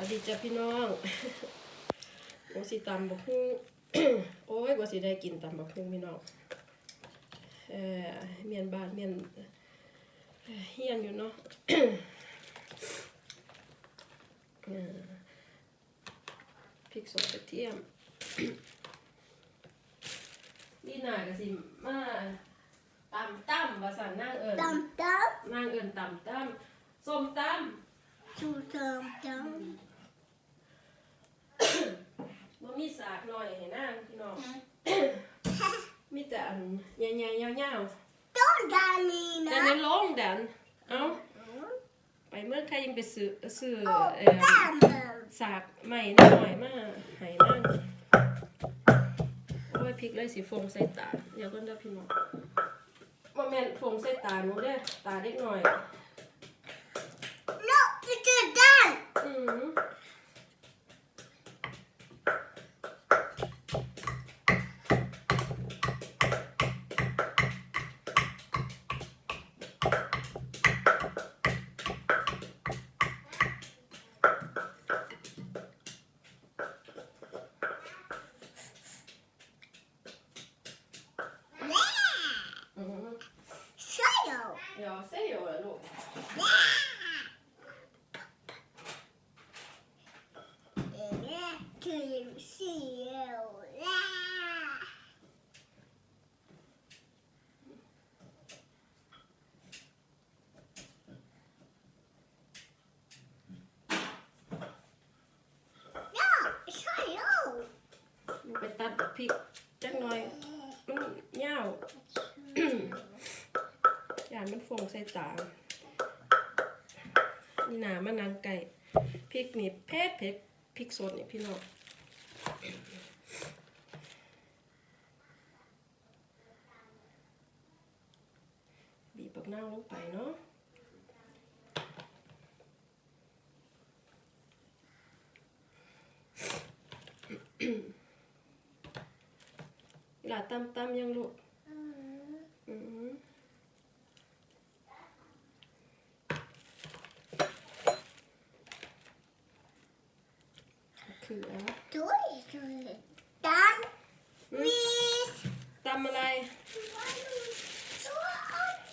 วัสดีจ้าพี่น้องโอ้สิตำบักหุ่งโอ้ยว่าสิได้กินตำบักหุ่งพี่น้องเอ่อเมียนบานเมียนเอ่อเฮียนอยู่เนาะเอ่อพริกสดกระเทียมนี่น่าก็สิมาตำตั้มว่าสันนางเอิญดำดนางเอิญตำตั้มส้มตั้มำชูดำด บ่มีสากหน่อยให้นางพี่น้อง มีแต่อันใหญ่ๆยาวำต้นดานีๆนะแต่ในโรงแดนเอ้าไปเมื่อใครยังไปซื้อซื้อโอ้เอ่อดำสากใหม่หน่อยมาให้นางโอ้ยพริกเลยสิฟงใส่ตาเดี๋ยวก่อนเด้อพี่น้องบ่แม่นฟงใส่ตาหนูเด้อตาเด็กหน่อย นกจะเจอด้าน อืม แม่ อืม ใช่เหรอ เดี๋ยวเซโยล่ะลูก แม่คือเสียวล่ะ ย่าใช่เหรอ ไปตัด พริกจักหน่อยมันยาวอย่านมันฟงใส่ตานี่หนามันนางไก่พริกนี่เผ็ดเผ็ดพริกสดนี่พี่น้องบีบปักหน้าวลงไปเนาะหลาตำตำยังลูกอืมอืมเขือช่วยช่วยดันวีสตำอะไรช่วย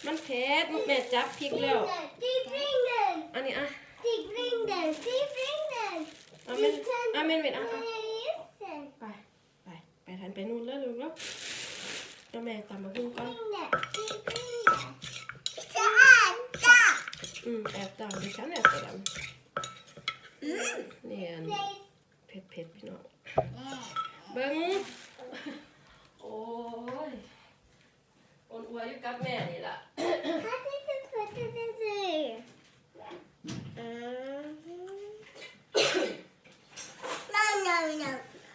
มันเผ็ดแม่จับพริกแล้วตีบริงเดนอันนี้อะตีบริงเดนตีบริงเดนเอาเมนเอาเมนเมนอะอะ เดน ไป ไป ไปทันไปนู่นแล้วลูกแล้วเจ้าแม่ตำมาหุ้งก่อนตีบริงเดนจะอ่านจ้าอืมแอบตำดิฉันแอบตำเนี่ยเผ็ดเผ็ดพี่น้องเบิ้งโอ้ยอ่อนอวยอยู่กับแม่นี่ล่ะ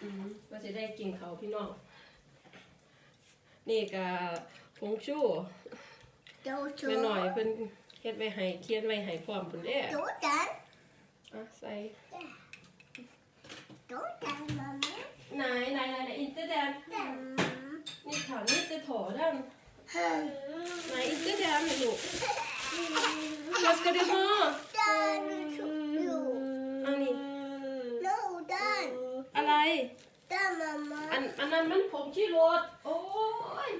อืมว่าจะได้กินเขาวพี่น้อง นี่ก็ผงชูไปหน่อยเพิ่นเฮ็ดไว้ให้เคียนไว้ให้พร้อมเพิ่นเด้อะใส่ไหนไหนไหนไหนอินเตอร์แดนนี่ขาวนี่จะโถดันไหนอินเตอร์แดนลูก Was ska du ha? อันนี้อะไร อั นอันนั้นมันผงชีโรสโอ้ย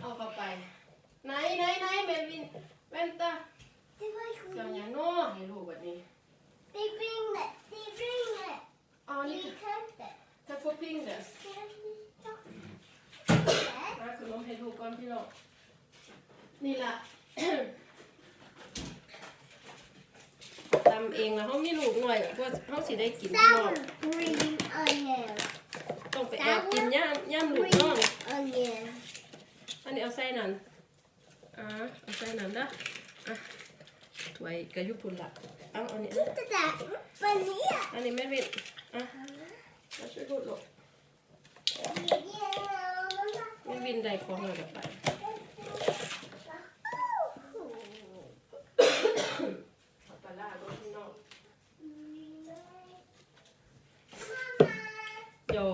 เอาเข้าไป ไหนไหนไหนเมวินเวนตาเจ้าอย่างโน้ให้ลูกแบบนี้อ๋อนี่ถ้าฟุตปิ้งเด้อมาขนมให้ลูกก่อนพี่น้องนี่ล่ะ ตำเองแล้วเขามีลูกหน่อยว่าเขาสิได้กินพี่น้อง Green onion. ต้องไปแอบกินย่ามย่ามลูกน้อง onion. อันนี้เอาใส่นั่นอ่าเอาใส่นั่นนะอะถ้วยกระยุพุนละเอาอันนี้ Titta där, vanilj. อันนี้แม่วินอะมาช่วยพูดลูกแม่วินได้ของอะไรไป เอาปลาร้าลงพี่น้องหยอ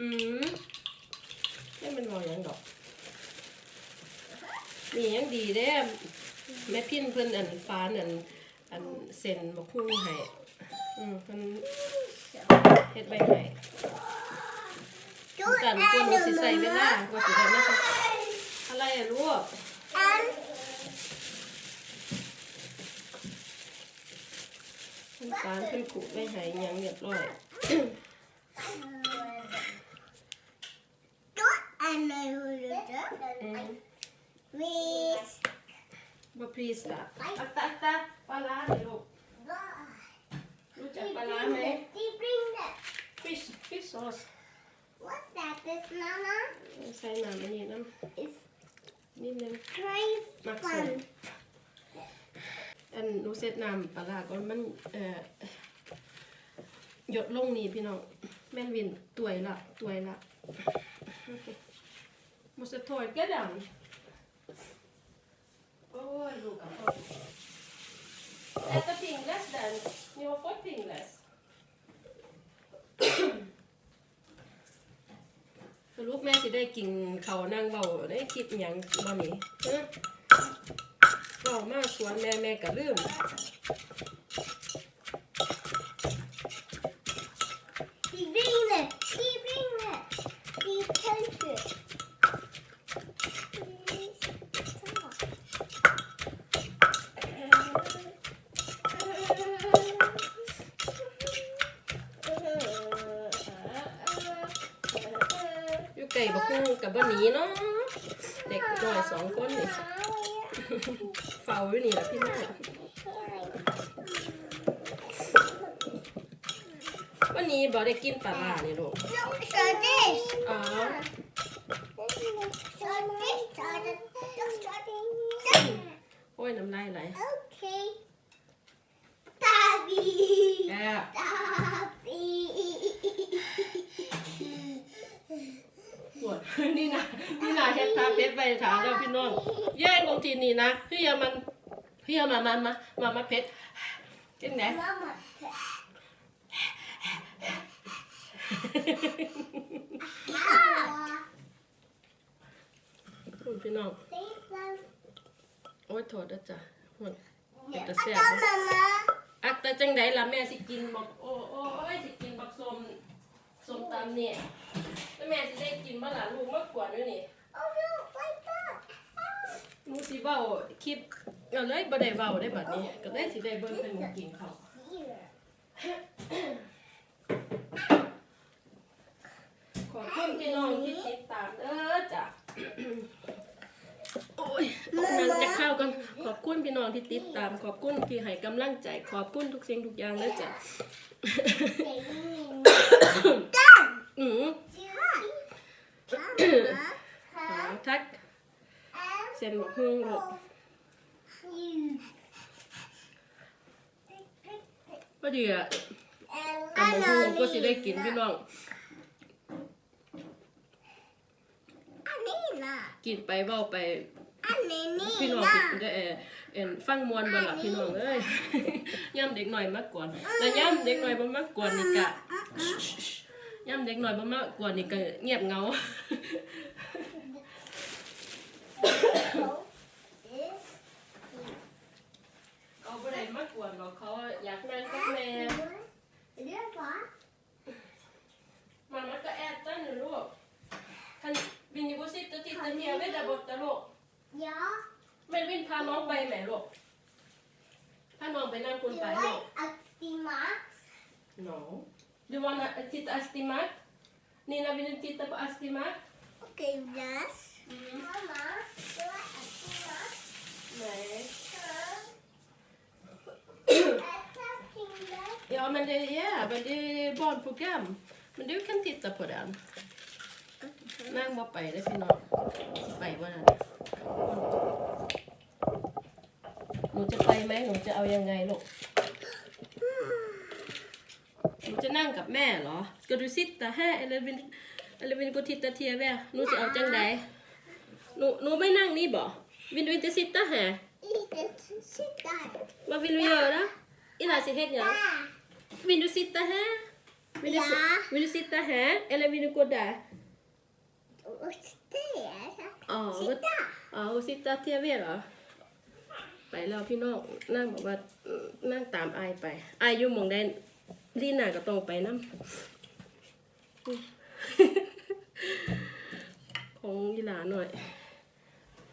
อืมนี่มันมองยังดอก นี่ยังดีเด้แม่ พินเพิ่นอันฟ้านอันอันเซ็นบักฮู้ให้อืมเพิ่นเฮ็ดใบให้กันกวนหนูสิใส่เวลาว่าสิได้มาครับอะไรอะลูกอันเพิ่นฟ้านเพิ่นขูไว้ให้หยังเรียบร้อยดูอันไหนหูดูอื มวีบ่ please ล่ะอัตตาตาปลาร้านี่ลูกรู้จักปลาร้าไหม They bring that. fish fish sauce What's that? This mama ใส่น้ำอันนี้น้ is ำนิดนึง very มักใส่ fun. อันหนูเซตน้ำปลาร้าก่อนมันเอ่อหยดลงนี่พี่น้องแม่นวินตวยละตวยละโอเค måste torka den โอ้ยลูกกับ พ่อ Äta pingles den ni har fått pingless ลูกแม่สิได้กินเขานั่งเบาได้คิดอย่างบ่นี่เอ้อเบามาสวนแม่แม่ก็ลืม They bring that. They bring that. They touch it. Please. อยู่ไก่บั กฮู้กับบ่หนีเนาะเด็กน้อยสองคนนี่เฝ้าอยู่นี่ล่ะพี่น้องวันนี้บ่ได้กินปลาร้านี่ลูก No, so this. อ๋อ So this. So this. So this. โอ้ยน้ำลายไหล Okay. Daddy. แอบ Daddy. ถามแล้วพี่น้องแย่งตรงทีนี้นะพี่ยามันพี่ยามามามามามาเพชรจังไหน Mama. คุณพี่น้อง Say some. โอ้ยโทษนะจ๊ะหุ่น Yeah. Ito siya, Ito, no? Mama. อักแต่จังไดล่ะแม่สิกินบอกโอ้โอ้โอ้ยสิกินบักส้มส้มตำเนี่ยแล้วแม่สิได้กินบ่ล่ะลูกมากวนอยู่นี่ Oh no, like that. หนู สิเว้าคลิปเอาเลยบ่ได้เว้าได้บัดนี้ ก็เลยสิได้เบิ่งให้หนูกินข้าว Here. ขอบคุณพี่น้องที่ติดตามเด้อจ้ะ โอ้ยนั่งจะเข้าวกันขอบคุณพี่น้องที่ติดตาม ขอบคุณที่ให้กำลังใจ ขอบคุณทุกสิ่งทุกอย่างเลยจ้ะ Done. อือ Mama. ทักเซ็ นบอกฮึ่งลูกพอดีอะตำบักหุ่งก็สิได้กินพี่น้องกินไปเว้าไปพี่น้องสิได้เอ่อเอ็นฟังมวนบ่ล่ะพี่น้องเอ้ย ย่ำเด็กหน่อยมากกวนแล้วย่ำเด็กหน่อยบ่มากกวนนี่กะ ย่ำเด็กหน่อยบ่มากกวนนี่ก็เงียบเหงาเอาบ่ได้มากกวนหรอกเขาอยากนั่งกับแม่ Man måste äta nu då. Kan, vill ni gå och sitta och titta TV där borta då? Ja, Men vill ta någon på med då? Ta någon på när you kun på like Actima? No. Du wanna titta Astimat? Nina, vill du titta på Astimat? Okay, yes. Mm. Mama, you like Actima? Nej. Actima? Ja, men det är, men det är barnprogram. Men du kan titta på den. นั่งมาไป ได้พี่น้องไปว่านั่นหนูจะไปไหมหนูจะเอายังไงลูก หนูจะนั่งกับแม่เหรอ Ska du sitta här eller vill, eller vill du gå och titta TV? หนูจะเอาจังไดหนูหนูไม่นั่งนี่บ่ Vill du inte sitta här? Sit där. Vad vill du göra? Ina se helt ja. Vill du sitta här? Vill du, si- Ja. Vill du sitta här eller vill du gå där? Och där. Ja, Sitta. Ja, och sitta TV då. ไปแล้วพี่น้องนั่งบอกว่าเอ่อนั่งตามอายไปอายอยู่หมองได้ลีน่าก็ต้องไปน้ำของยีหลาหน่อยอ